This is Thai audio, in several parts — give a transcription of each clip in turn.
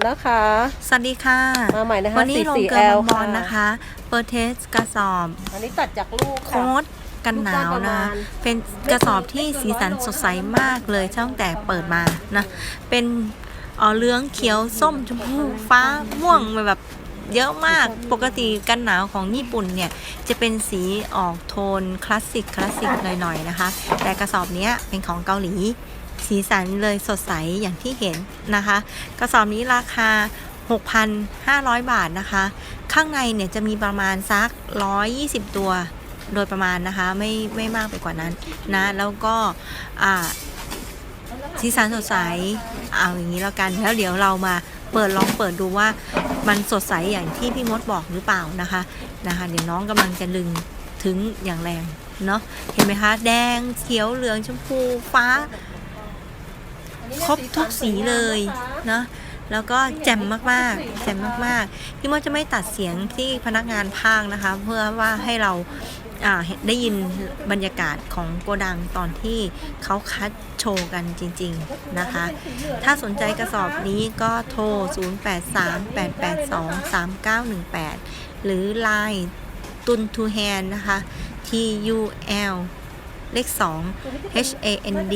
นะคะ สวัสดีค่ะ มาใหม่นะคะวันนี้ลง44เกลือ L บอลค่ะ นะคะ เปิดเทสกระสอบ อันนี้ตัดจากลูกค่ะ โค้ดกันหนาวนะ เป็นกระสอบที่สีสันสดใสมากเลยตั้งแต่เปิดมานะ เป็นเอ่อเหลืองเขียวส้มชมพูฟ้าม่วงแบบเยอะมากปกติกันหนาวของญี่ปุ่นเนี่ย จะเป็นสีออกโทนคลาสสิกคลาสสิกหน่อยๆนะคะ แต่กระสอบเนี้ยเป็นของเกาหลี สีสันเลยสดใสอย่างที่เห็นนะคะ กระสอบนี้ราคา 6,500 บาทนะคะ ข้างในเนี่ยจะมีประมาณสัก 120 ตัวโดยประมาณนะคะไม่ไม่มากไปกว่านั้นนะแล้วก็อ่าสีสันสดใสเอาอย่างนี้แล้วกันแล้วเดี๋ยวเรามาเปิดลองเปิดดูว่ามันสดใสอย่างที่พี่มดบอกหรือเปล่านะคะนะคะ เดี๋ยวน้องกำลังจะลึงถึงอย่างแรงเนาะเห็นไหมคะ แดงเขียวเหลืองชมพูฟ้า ครบทุกสีเลยเนาะแล้วก็แจ่มมากๆแจ่มมากๆพี่มดจะไม่ตัดเสียงที่พนักงานพากนะคะ เพื่อว่าให้เราเห็นได้ยินบรรยากาศของโกดังตอนที่เขาคัดโชว์กันจริง ๆ นะคะ ถ้าสนใจกระสอบนี้ก็โทร 0838823918 หรือ Line ตุนทูแฮนนะคะ T U L เลข 2 H A N D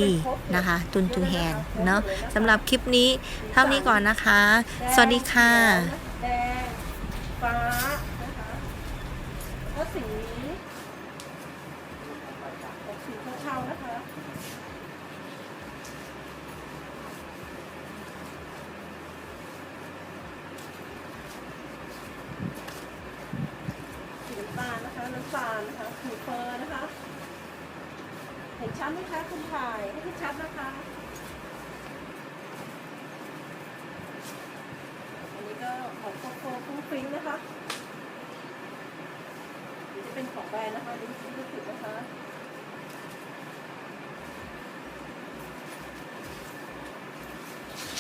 นะคะตุนทูแฮนเนาะสำหรับคลิปนี้เท่านี้ก่อนนะคะ สวัสดีค่ะแดงฟ้านะคะแล้วสีสีเทาๆนะคะสีน้ำตาลนะคะน้ำตาลนะคะ เห็นชัดไหมคะคุณถ่ายให้ที่ชัดนะคะ อันนี้ก็ของโคโค่ฟุ้งฟิ้งนะคะนี่จะเป็นของแบรนด์นะคะดูซิดูสินะคะ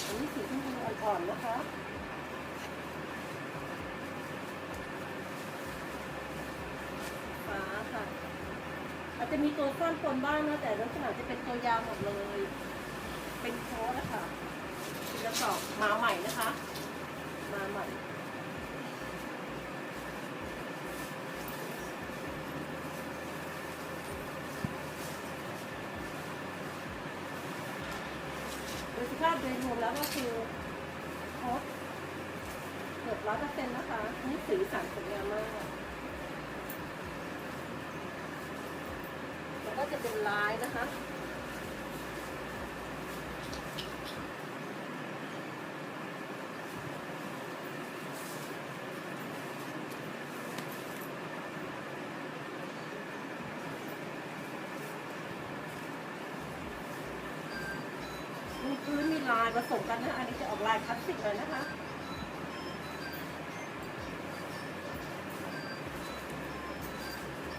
อันนี้สีชมพูอ่อนๆนะคะ ฟ้าค่ะ จจะมีตัวสั้นปนบ้างนะแต่ลักษณะจะเป็นตัวยาวหมดเลย เป็นโค้ดนะคะเป็นกระสอบมาใหม่นะคะ มาใหม่โดยสภาพโดยรวมแล้วก็คือครบเกือบร้อยเปอร์เซ็นต์นะคะนี่สีสันสวยงามมาก แล้วก็ จะเป็นลายนะคะมีพื้นมีลายผสมกันนะ อันนี้จะออกลายคลาสสิกเลยนะคะ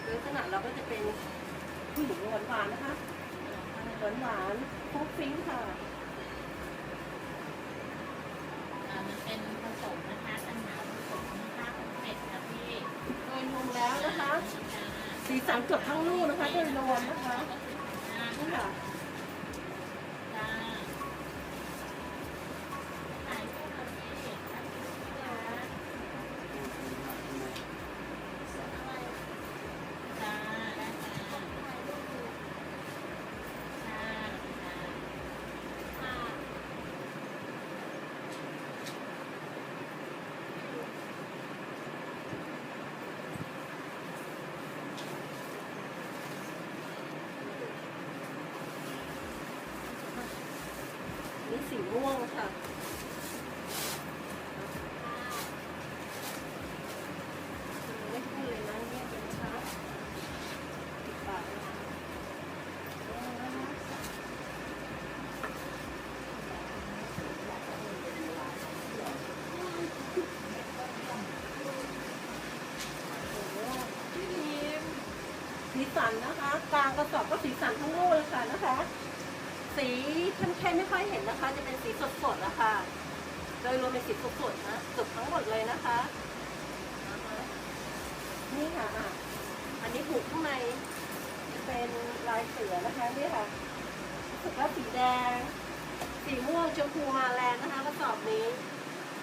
โดยขนาดเราก็จะเป็น ผู้หญิงหวานหวานๆนะคะหวานหวานๆฟุกฟิ้งค่ะอ่ามันเป็นผสมนะคะกันหนาวผสมผ้าของเป็ดค่ะพี่โดยรวมแล้วนะคะ สีสันเกือบทั้งลูกนะคะโดยรวมนะคะนี่ค่ะ จ้าขายคู่กับพี่จ้าจ้าได้ค่ะจ้า นี่สีม่วงค่ะไม่พูดเลยนะเนี่ยเป็นชัดติดปากนะคะ สีสันนะคะ กลางกระสอบก็สีสันทั้งลูกเลยค่ะนะคะ สีเข้มๆไม่ค่อยเห็นนะคะ จะเป็นสีสดๆนะคะโดยรวมเป็นสีสดๆนะเกือบทั้งหมดเลยนะคะ นี่ค่ะอันนี้ผูกข้างในเป็นลายเสือนะคะนี่ค่ะรู้สึกว่าสีแดง สีม่วงชมพูมาแรงนะคะกระสอบนี้